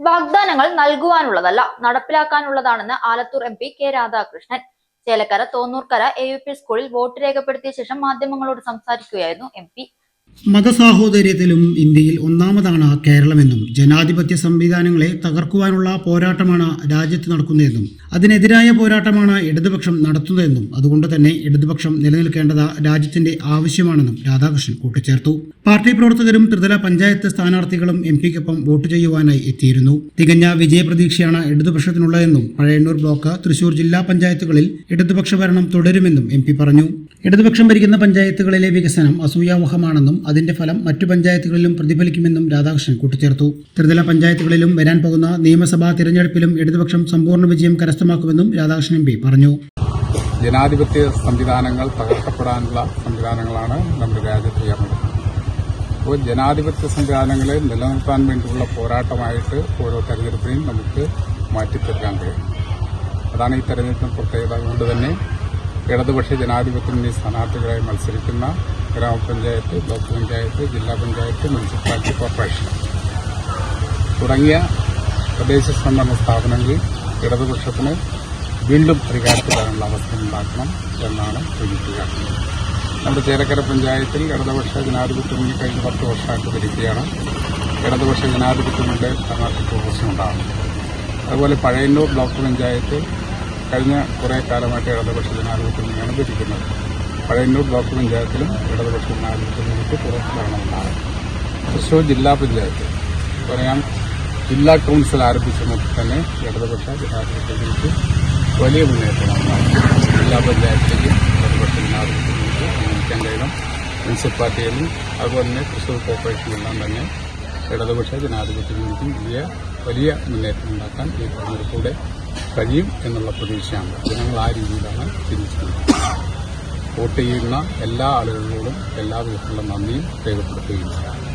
വാഗ്ദാനങ്ങൾ നൽകുവാനുള്ളതല്ല നടപ്പിലാക്കാനുള്ളതാണെന്ന് Alathur M P K Radhakrishnan. Chelakkara Thonnoorkkara A U P സ്കൂളിൽ vote രേഖപ്പെടുത്തിയ ശേഷം മാധ്യമങ്ങളോട് സംസാരിക്കുകയായിരുന്നു എം മതസാഹോദര്യത്തിലും ഇന്ത്യയിൽ ഒന്നാമതാണ് കേരളമെന്നും ജനാധിപത്യ സംവിധാനങ്ങളെ തകർക്കുവാനുള്ള പോരാട്ടമാണ് രാജ്യത്ത് നടക്കുന്നതെന്നും അതിനെതിരായ പോരാട്ടമാണ് ഇടതുപക്ഷം നടത്തുന്നതെന്നും അതുകൊണ്ട് തന്നെ ഇടതുപക്ഷം നിലനിൽക്കേണ്ടത് രാജ്യത്തിന്റെ ആവശ്യമാണെന്നും രാധാകൃഷ്ണൻ കൂട്ടിച്ചേർത്തു. പാർട്ടി പ്രവർത്തകരും ത്രിതല പഞ്ചായത്ത് സ്ഥാനാർത്ഥികളും എം പിക്കൊപ്പം വോട്ട് ചെയ്യുവാനായി എത്തിയിരുന്നു. തികഞ്ഞ വിജയപ്രതീക്ഷയാണ് ഇടതുപക്ഷത്തിനുള്ളതെന്നും പഴയന്നൂർ ബ്ലോക്ക് തൃശൂർ ജില്ലാ പഞ്ചായത്തുകളിൽ ഇടതുപക്ഷ ഭരണം തുടരുമെന്നും എം പറഞ്ഞു. ഇടതുപക്ഷം ഭരിക്കുന്ന പഞ്ചായത്തുകളിലെ വികസനം അസൂയാവഹമാണെന്നും അതിന്റെ ഫലം മറ്റു പഞ്ചായത്തുകളിലും പ്രതിഫലിക്കുമെന്നും രാധാകൃഷ്ണൻ കൂട്ടിച്ചേർത്തു. ത്രിതല പഞ്ചായത്തുകളിലും വരാൻ പോകുന്ന നിയമസഭാ തിരഞ്ഞെടുപ്പിലും ഇടതുപക്ഷം സമ്പൂർണ വിജയം കരസ്ഥമാക്കുമെന്നും രാധാകൃഷ്ണൻ പി പറഞ്ഞു. ജനാധിപത്യ സംവിധാനങ്ങൾ തകർക്കപ്പെടാനുള്ള സംവിധാനങ്ങളാണ് നമ്മുടെ രാജ്യത്ത് അപ്പോൾ ജനാധിപത്യ സംവിധാനങ്ങളെ നിലനിർത്താൻ വേണ്ടിയുള്ള പോരാട്ടമായിട്ട് ഓരോ തെരഞ്ഞെടുപ്പിനെയും നമുക്ക് മാറ്റിത്തീർക്കാൻ കഴിയും. അതാണ് ഈ തെരഞ്ഞെടുപ്പിന് പ്രത്യേകത കൊണ്ട് തന്നെ ഇടതുപക്ഷ ജനാധിപത്യ മുന്നണി സ്ഥാനാർത്ഥികളായി മത്സരിക്കുന്ന ഗ്രാമപഞ്ചായത്ത് ബ്ലോക്ക് പഞ്ചായത്ത് ജില്ലാ പഞ്ചായത്ത് മുനിസിപ്പാലിറ്റി കോർപ്പറേഷൻ. തുടങ്ങിയ തദ്ദേശ സ്വയംഭരണ സ്ഥാപനങ്ങളിൽ ഇടതുപക്ഷത്തിന് വീണ്ടും അധികാരത്തിൽ വരാനുള്ള അവസ്ഥ ഉണ്ടാക്കണം എന്നാണ് സൂചിപ്പിക്കുക. നമ്മുടെ ചേലക്കര പഞ്ചായത്തിൽ ഇടതുപക്ഷ ജനാധിപത്യ മുന്നണി കഴിഞ്ഞ പത്ത് വർഷമായിട്ട് ഭരിക്കുകയാണ്. ഇടതുപക്ഷ ജനാധിപത്യ മുന്നണിയുടെ സ്ഥാനാർത്ഥിത്വ പ്രശ്നം ഉണ്ടാകും. അതുപോലെ പഴയന്നൂർ ബ്ലോക്ക് പഞ്ചായത്ത് കഴിഞ്ഞ കുറേ കാലമായിട്ട് ഇടതുപക്ഷ ജനാധിപത്യം തന്നെയാണ് ഭരിക്കുന്നത് പഴയന്നൂർ ബ്ലോക്ക് പഞ്ചായത്തിലും ഇടതുപക്ഷ ജനാധിപത്യം നമുക്ക് കുറച്ചാണ് ഭരണമുണ്ടാകും തൃശ്ശൂർ ജില്ലാ പഞ്ചായത്ത്. പറയാം ജില്ലാ കൗൺസിൽ ആരംഭിച്ച മുതൽ തന്നെ ഇടതുപക്ഷ ജനാധിപത്യത്തിലേക്ക് വലിയ മുന്നേറ്റമാണ് ജില്ലാ പഞ്ചായത്തിലേക്ക് ഇടതുപക്ഷ ജനാധിപത്യത്തിലേക്ക് നിയമിക്കാൻ കഴിയണം മുനിസിപ്പാലിറ്റിയിലും അതുപോലെ തന്നെ തൃശ്ശൂർ കോർപ്പറേഷനിലെല്ലാം തന്നെ ഇടതുപക്ഷ ജനാധിപത്യത്തിലേക്കും വലിയ വലിയ മുന്നേറ്റം ഉണ്ടാക്കാൻ ഈ തെരഞ്ഞെടുപ്പിലൂടെ കഴിയും എന്നുള്ള പ്രതീക്ഷയാണ്. ജനങ്ങൾ ആ രീതിയിലാണ് ചിന്തിച്ചിട്ടുള്ളത് വോട്ട് ചെയ്യുന്ന എല്ലാ ആളുകളോടും എല്ലാ വിധത്തിലുള്ള നന്ദിയും രേഖപ്പെടുത്തുകയും ചെയ്യാം.